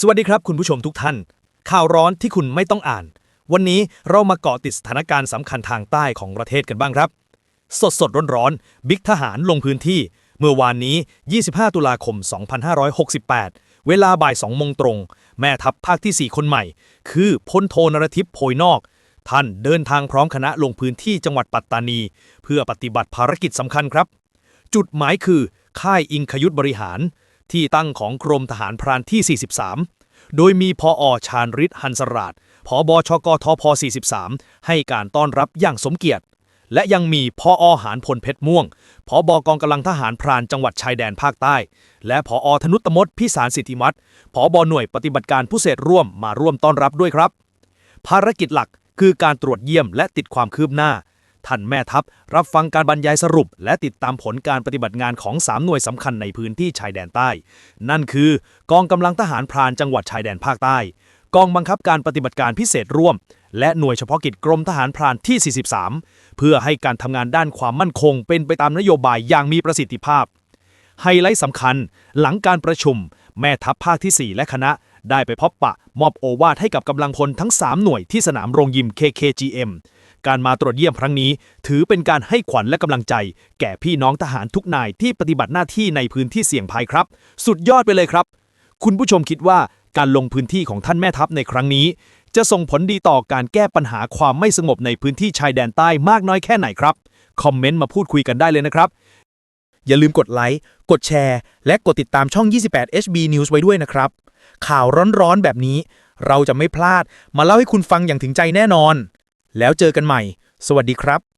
สวัสดีครับคุณผู้ชมทุกท่าน ข่าวร้อนที่คุณไม่ต้องอ่าน วันนี้เรามาเกาะติดสถานการณ์สำคัญทางใต้ของประเทศกันบ้างครับ สดสดร้อนร้อนบิ๊กทหารลงพื้นที่ เมื่อวานนี้ 25 ตุลาคม 2568 เวลาบ่าย2โมงตรง แม่ทัพภาคที่ 4 คนใหม่ คือพลโทนรทิพย์โพยนอก ท่านเดินทางพร้อมคณะลงพื้นที่จังหวัดปัตตานี เพื่อปฏิบัติภารกิจสำคัญครับ จุดหมายคือค่ายอิงคยุทธบริหาร ที่ตั้งของกรมทหารพรานที่ 43 โดยมีพออชาญฤทธิ์ฮันสราชผอบชกทพ43 ให้การต้อนรับอย่างสมเกียรติ และยังมีพออหารพลเพชรม่วงผอบกองกำลังทหารพรานจังหวัดชายแดนภาคใต้ และพออธนุตมดพิสารสิทธิมัตผอบหน่วยปฏิบัติการผู้เสรร่วมมาร่วมต้อนรับด้วยครับ ภารกิจหลักคือการตรวจเยี่ยมและติดความคืบหน้า ท่านแม่ทัพ รับฟังการบรรยายสรุป และติดตามผลการปฏิบัติงานของ 3 หน่วยสำคัญในพื้นที่ชายแดนใต้ นั่นคือกองกำลังทหารพรานจังหวัดชายแดนภาคใต้ กองบังคับการปฏิบัติการพิเศษร่วม และหน่วยเฉพาะกิจกรมทหารพรานที่ 43 เพื่อให้การทำงานด้านความมั่นคง เป็นไปตามนโยบายอย่างมีประสิทธิภาพ ไฮไลท์สำคัญ หลังการประชุม แม่ทัพภาคที่ 4 และคณะได้ไปพบปะ มอบโอวาทให้กับกำลังพลทั้ง 3 หน่วยที่สนามโรงยิม KKGM การมาตรวจเยี่ยมครั้งนี้ ถือเป็นการให้ขวัญและกำลังใจ แก่พี่น้องทหารทุกนายที่ปฏิบัติหน้าที่ในพื้นที่เสี่ยงภัยครับ สุดยอดไปเลยครับ คุณผู้ชมคิดว่าการลงพื้นที่ของท่านแม่ทัพในครั้งนี้ จะส่งผลดีต่อการแก้ปัญหาความไม่สงบในพื้นที่ชายแดนใต้มากน้อยแค่ไหนครับ คอมเมนต์มาพูดคุยกันได้เลยนะครับ อย่าลืมกดไลค์ กดแชร์ และกดติดตามช่อง 28 HB News ไว้ด้วยนะครับ ข่าวร้อนๆแบบนี้ เราจะไม่พลาดมาเล่าให้คุณฟังอย่างถึงใจแน่นอน แล้วเจอกันใหม่ สวัสดีครับ